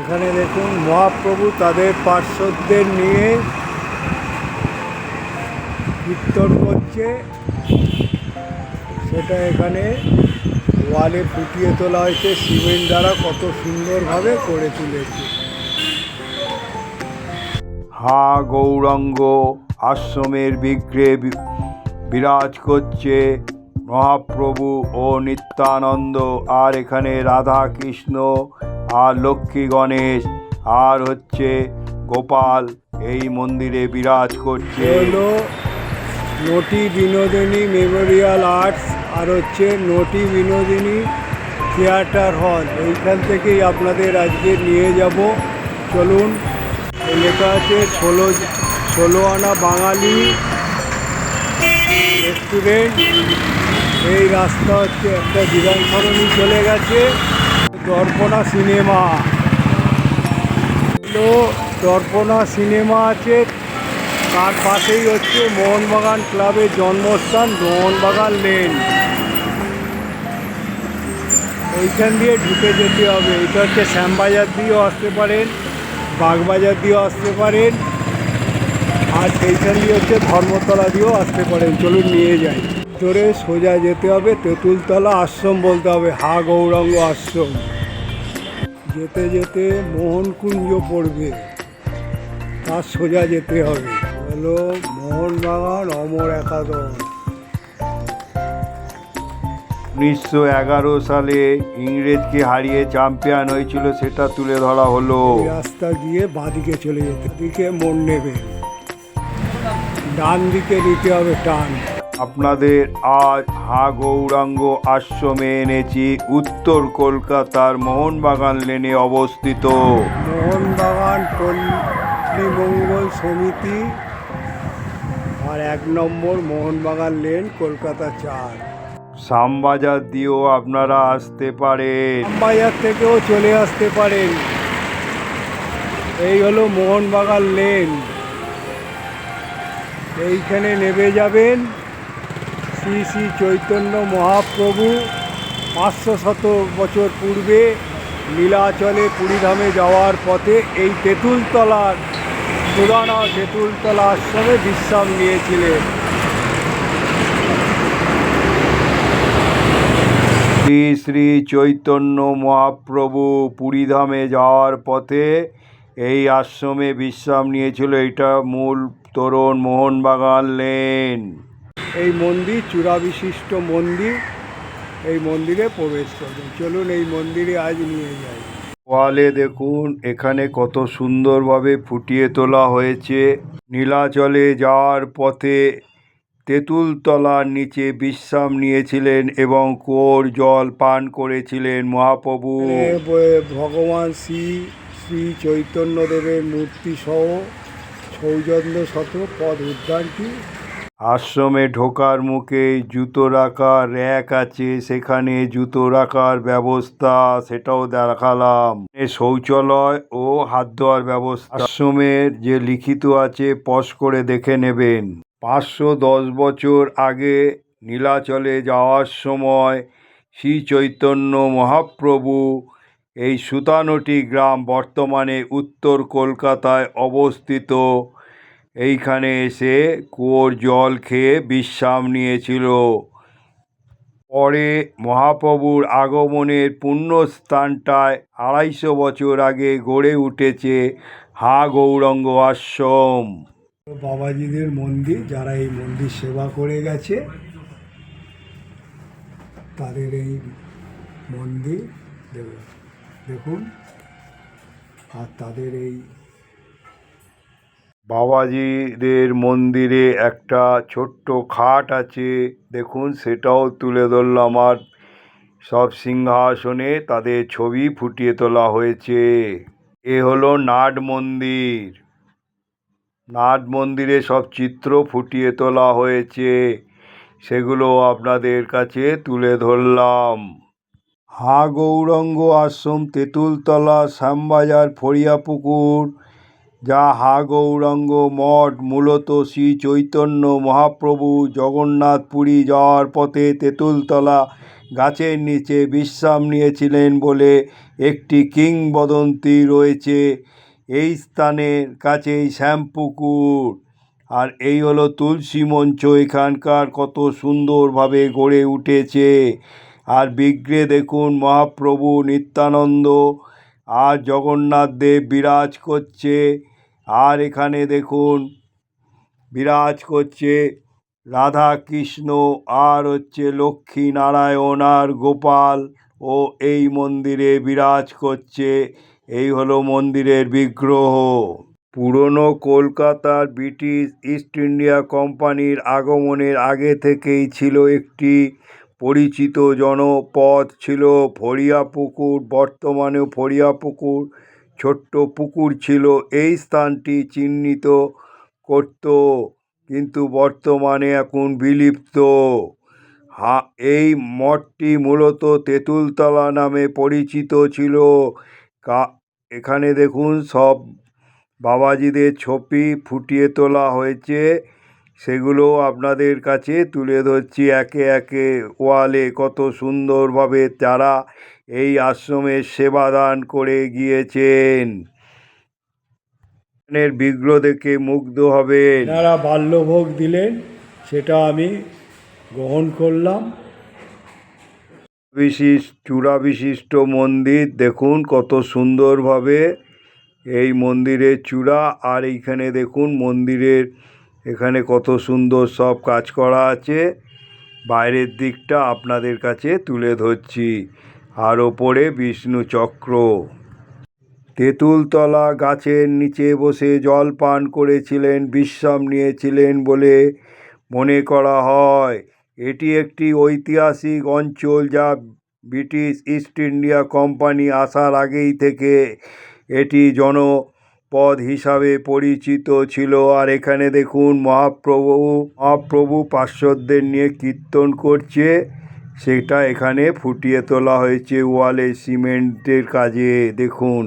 এখানে দেখুন, মহাপ্রভু তাদের পার্শ্বদের নিয়ে কীর্তন করছে। সেটা এখানে ওয়ালে ফুটিয়ে তোলা হয়েছে সিমেন্ট দ্বারা কত সুন্দরভাবে করে তুলেছে। হা গৌরাঙ্গ, আশ্রমের বিগ্রে বিরাজ করছে মহাপ্রভু ও নিত্যানন্দ, আর এখানে রাধা কৃষ্ণ আর লক্ষ্মী গণেশ, আর হচ্ছে গোপাল এই মন্দিরে বিরাজ করছে। হলো নটি বিনোদিনী মেমোরিয়াল আর্টস, আর হচ্ছে নটি বিনোদিনী থিয়েটার হল। এইখান থেকেই আপনাদের আজকে নিয়ে যাব। চলুন লেখা আছে ষোলো ষোলো আনা বাঙালি রেস্টুরেন্ট এই রাস্তা হচ্ছে একটা বিধান সরণি চলে গেছে। দর্পণা সিনেমা। হলো দর্পণা সিনেমা আছে। তার পাশেই হচ্ছে মোহনবাগান ক্লাবের জন্মস্থান, মোহনবাগান লেন। এইখান দিয়ে ঢুকে যেতে হবে। এটা হচ্ছে শ্যামবাজার দিয়েও আসতে পারেন, বাগবাজার দিয়েও আসতে পারেন। আর এইখান দিয়ে হচ্ছে ধর্মতলা দিয়েও আসতে পারেন। চলুন নিয়ে যাই। ধরে সোজা যেতে হবে, তেঁতুলতলা আশ্রম বলতে হবে, হা গৌরাঙ্গ আশ্রম। যেতে যেতে মোহনকুঞ্জ পড়বে তার সোজা যেতে হবে। হলো মোহনবাগান অমর একাদশ। উনিশশো এগারো সালে ইংরেজকে হারিয়ে চ্যাম্পিয়ন হয়েছিল সেটা তুলে ধরা হলো। রাস্তা গিয়ে বাঁদিকে চলে যেতে দিকে মোড় নেবে। ডান দিকে নিতে হবে টান। আপনাদের আজ হা গৌরাঙ্গ আশ্রমে এনেছি উত্তর কলকাতার মোহনবাগান লেনে অবস্থিত। মোহনবাগান পল্লী মঙ্গল সমিতি আর এক নম্বর মোহনবাগান লেন কলকাতা চার। শ্যামবাজার দিয়েও আপনারা আসতে পারেন। বাজার থেকেও চলে আসতে পারেন। এই হলো মোহনবাগান লেন। এইখানে নেমে যাবেন। শ্রী শ্রী চৈতন্য মহাপ্রভু পাঁচশো শত বছর পূর্বে নীলাচলে পুরীধামে যাওয়ার পথে এই তেঁতুলতলার পুরানো তেঁতুলতলা আশ্রমে বিশ্রাম নিয়েছিলেন। শ্রী শ্রী চৈতন্য মহাপ্রভু পুরীধামে যাওয়ার পথে এই আশ্রমে বিশ্রাম নিয়েছিল। এটা মূল তোরণ মোহনবাগান লেন। এই মন্দির চূড়া বিশিষ্ট মন্দির এই মন্দিরে প্রবেশ করবেন চলুন এই মন্দিরে আজ নিয়ে যাই। ওয়ালে দেখুন এখানে কত সুন্দরভাবে ফুটিয়ে তোলা হয়েছে। নীলাচলে যাওয়ার পথে তেঁতুলতলার নিচে বিশ্রাম নিয়েছিলেন এবং কুয়োর জল পান করেছিলেন মহাপ্রভু। ভগবান শ্রী শ্রী চৈতন্যদেবের মূর্তি সহ সৌজন্য শত পদ উদ্যানটি আশ্রমে ঢোকার মুখে জুতো রাখার র্যাক আছে, সেখানে জুতো রাখার ব্যবস্থা, সেটাও দেখালাম। শৌচালয় ও হাত ধোয়ার ব্যবস্থা। আশ্রমের যে লিখিত আছে, পশ করে দেখে নেবেন। পাঁচশো দশ বছর আগে নীলাচলে যাওয়ার সময় শ্রী চৈতন্য মহাপ্রভু এই সুতানটি গ্রাম বর্তমানে উত্তর কলকাতায় অবস্থিত। এইখানে এসে কুয়োর জল খেয়ে বিশ্রাম নিয়েছিল। পরে মহাপ্রভুর আগমনের পুণ্যস্থানটায় আড়াইশো বছর আগে গড়ে উঠেছে হা গৌরঙ্গ আশ্রম। বাবাজিদের মন্দির, যারা এই মন্দির সেবা করে গেছে, তাদের এই মন্দির, দেখুন আর তাদের এই বাবাজিদের মন্দিরে একটা ছোট্ট খাট আছে। দেখুন, সেটাও তুলে ধরলাম। আর সব সিংহাসনে তাদের ছবি ফুটিয়ে তোলা হয়েছে। এ হলো নাট মন্দির। নাট মন্দিরে সব চিত্র ফুটিয়ে তোলা হয়েছে। সেগুলো আপনাদের কাছে তুলে ধরলাম। হা, গৌরঙ্গ আশ্রম তেঁতুলতলা, শ্যামবাজার, ফড়িয়াপুকুর যা হা গৌরাঙ্গ মঠ মূলত শ্রী চৈতন্য মহাপ্রভু জগন্নাথ পুরী যাওয়ার পথে তেঁতুলতলা গাছের নিচে বিশ্রাম নিয়েছিলেন বলে একটি কিংবদন্তি রয়েছে। এই স্থানের কাছেই শ্যামপুকুর। আর এই হলো তুলসী মঞ্চ। এখানকার কত সুন্দরভাবে গড়ে উঠেছে। আর বিগ্রে দেখুন মহাপ্রভু নিত্যানন্দ। আর জগন্নাথ দেব বিরাজ করছে। আর এখানে দেখুন, বিরাজ করছে রাধা কৃষ্ণ আর হচ্ছে লক্ষ্মী নারায়ণ আর গোপাল ও এই মন্দিরে বিরাজ করছে। এই হলো মন্দিরের বিগ্রহ। পুরনো কলকাতার ব্রিটিশ ইস্ট ইন্ডিয়া কোম্পানির আগমনের আগে থেকেই ছিল একটি পরিচিত জনপথ ছিল ফড়িয়া পুকুর বর্তমানে ফড়িয়া পুকুর ছোট্ট পুকুর ছিল, এই স্থানটি চিহ্নিত করত, কিন্তু বর্তমানে এখন বিলুপ্ত। হা, এই মঠটি মূলত তেঁতুলতলা নামে পরিচিত ছিল। কা, এখানে দেখুন সব বাবাজিদের ছবি ফুটিয়ে তোলা হয়েছে। সেগুলো আপনাদের কাছে তুলে ধরছি একে একে ওয়ালে কত সুন্দরভাবে তারা এই আশ্রমের সেবা দান করে গিয়েছেন। এর বিগ্রহ দেখে মুগ্ধ হবেন। এনারা বাল্যভোগ দিলেন সেটা আমি গ্রহণ করলাম। বিশিষ্ট চূড়া বিশিষ্ট মন্দির দেখুন কত সুন্দরভাবে এই মন্দিরের চূড়া আর এইখানে দেখুন মন্দিরের এখানে কত সুন্দর সব কাজ করা আছে। বাইরের দিকটা আপনাদের কাছে তুলে ধরছি। আর ওপরে বিষ্ণু চক্র। তেঁতুলতলা গাছের নিচে বসে জল পান করেছিলেন, বিশ্রাম নিয়েছিলেন বলে মনে করা হয়। এটি একটি ঐতিহাসিক অঞ্চল যা ব্রিটিশ ইস্ট ইন্ডিয়া কোম্পানি আসার আগেই থেকে এটি জনপদ হিসাবে পরিচিত ছিল। আর এখানে দেখুন, মহাপ্রভু মহাপ্রভু পার্শ্বদের নিয়ে কীর্তন করছে। সেটা এখানে ফুটিয়ে তোলা হয়েছে ওয়ালে, সিমেন্টের কাজে, দেখুন।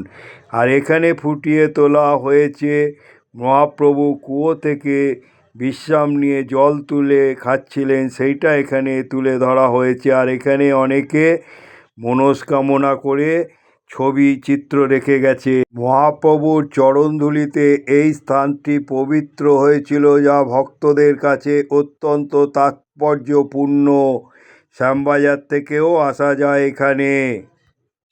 আর এখানে ফুটিয়ে তোলা হয়েছে, মহাপ্রভু কুয়ো থেকে বিশ্রাম নিয়ে জল তুলে খাচ্ছিলেন, সেইটা এখানে তুলে ধরা হয়েছে। আর এখানে অনেকে মনস্কামনা করে ছবি, চিত্র রেখে গেছে। মহাপ্রভুর চরণধুলিতে এই স্থানটি পবিত্র হয়েছিল যা ভক্তদের কাছে অত্যন্ত তাৎপর্যপূর্ণ। শ্যামবাজার থেকেও আসা যায় এখানে।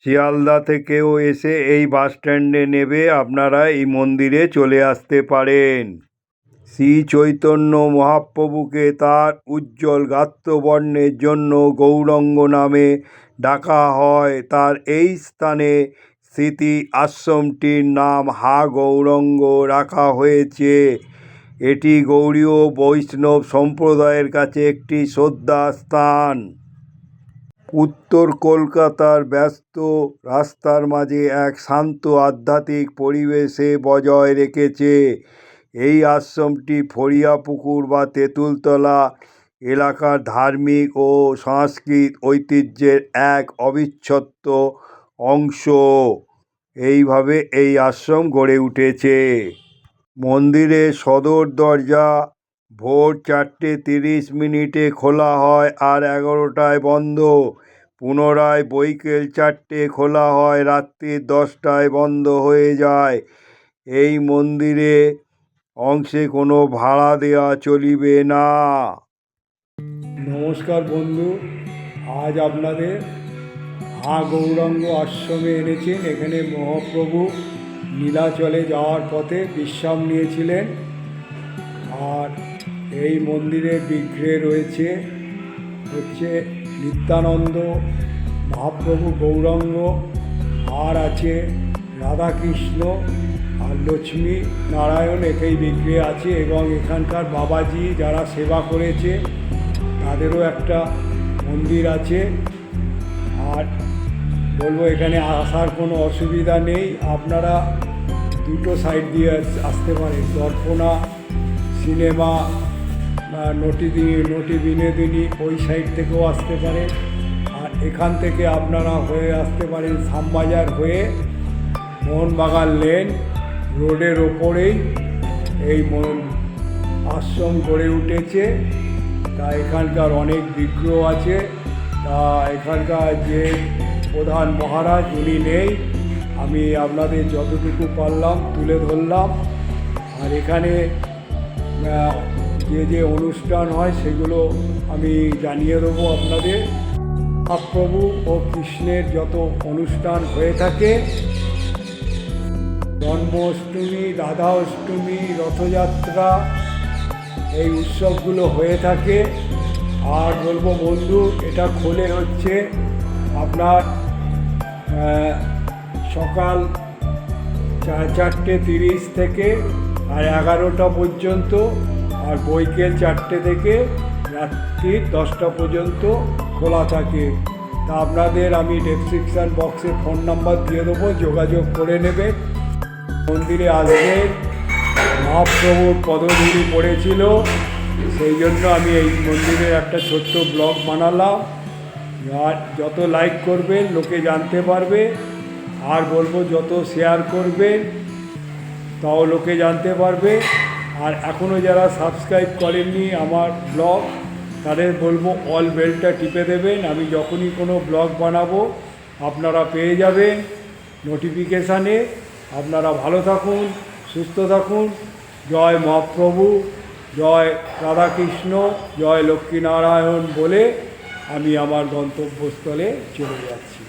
শিয়ালদা থেকেও এসে এই বাস স্ট্যান্ডে নেবে আপনারা এই মন্দিরে চলে আসতে পারেন। শ্রী চৈতন্য মহাপ্রভুকে তার উজ্জ্বল গাত্রবর্ণের জন্য গৌরঙ্গ নামে ডাকা হয়। তার এই স্থানে স্মৃতি আশ্রমটির নাম হা গৌরঙ্গ রাখা হয়েছে। এটি গৌড়ীয় বৈষ্ণব সম্প্রদায়ের কাছে একটি শ্রদ্ধা স্থান। উত্তর কলকাতার ব্যস্ত রাস্তার মাঝে এক শান্ত আধ্যাত্মিক পরিবেশে বজায় রেখেছে। এই আশ্রমটি ফড়িয়াপুকুর বা তেঁতুলতলা এলাকার ধার্মিক ও সাংস্কৃতিক ঐতিহ্যের এক অবিচ্ছেদ্য অংশ। এইভাবে এই আশ্রম গড়ে উঠেছে। মন্দিরের সদর দরজা ভোর চারটে তিরিশ মিনিটে খোলা হয় আর এগারোটায় বন্ধ। পুনরায় বৈকেল চারটে খোলা হয়, রাত্রি দশটায় বন্ধ হয়ে যায়। এই মন্দিরে অংশে কোনো ভাড়া দেওয়া চলিবে না। নমস্কার বন্ধু, আজ আপনাদের হা গৌরাঙ্গ আশ্রমে এনেছেন। এখানে মহাপ্রভু নীলাচলে যাওয়ার পথে বিশ্রাম নিয়েছিলেন। আর এই মন্দিরে বিগ্রহে রয়েছে হচ্ছে নিত্যানন্দ, মহাপ্রভু গৌরাঙ্গ, আর আছে রাধাকৃষ্ণ লক্ষ্মী নারায়ণ একেই বিগ্রহে আছে এবং এখানকার বাবাজি যারা সেবা করেছে, তাদেরও একটা মন্দির আছে। আর বলব, এখানে আসার কোনো অসুবিধা নেই। আপনারা দুটো সাইড দিয়ে আস- আসতে পারেন। দর্পণা সিনেমা নটি নটি বিনোদিনী ওই সাইড থেকেও আসতে পারে। আর এখান থেকে আপনারা হয়ে আসতে পারেন শ্যামবাজার হয়ে মোহনবাগান লেন। রোডের ওপরেই এই আশ্রম গড়ে উঠেছে। তা এখানকার অনেক বিগ্রহ আছে। তা এখানকার যে প্রধান মহারাজ উনি নেই। আমি আপনাদের যতটুকু পারলাম তুলে ধরলাম। আর এখানে যে যে অনুষ্ঠান হয় সেগুলো আমি জানিয়ে দেবো আপনাদের। মহাপ্রভু ও কৃষ্ণের যত অনুষ্ঠান হয়ে থাকে জন্মাষ্টমী রাধা অষ্টমী রথযাত্রা এই উৎসবগুলো হয়ে থাকে। আর বলব বন্ধু, এটা খোলে হচ্ছে আপনার সকাল চার চারটে তিরিশ থেকে আর এগারোটা পর্যন্ত আর বৈকেল চারটে থেকে রাত্রি দশটা পর্যন্ত খোলা থাকে। তা আপনাদের আমি ডেসক্রিপশান বক্সে ফোন নাম্বার দিয়ে দেবো, যোগাযোগ করে নেবে মন্দিরে আসবেন মহাপ্রভুর পদধূলি পড়েছিল। সেই জন্য আমি এই মন্দিরের একটা ছোট্ট ব্লগ বানালাম। আর যত লাইক করবেন, লোকে জানতে পারবে। আর বলব, যত শেয়ার করবেন, তাও লোকে জানতে পারবে। আর এখনও যারা সাবস্ক্রাইব করেননি আমার ব্লগ, তাদের বলব অল বেলটা টিপে দেবেন। আমি যখনই কোনো ব্লগ বানাবো, আপনারা পেয়ে যাবেন নোটিফিকেশানে আপনারা ভালো থাকুন, সুস্থ থাকুন। জয় মহাপ্রভু, জয় রাধাকৃষ্ণ, জয় লক্ষ্মীনারায়ণ বলে আমি আমার গন্তব্যস্থলে চলে যাচ্ছি।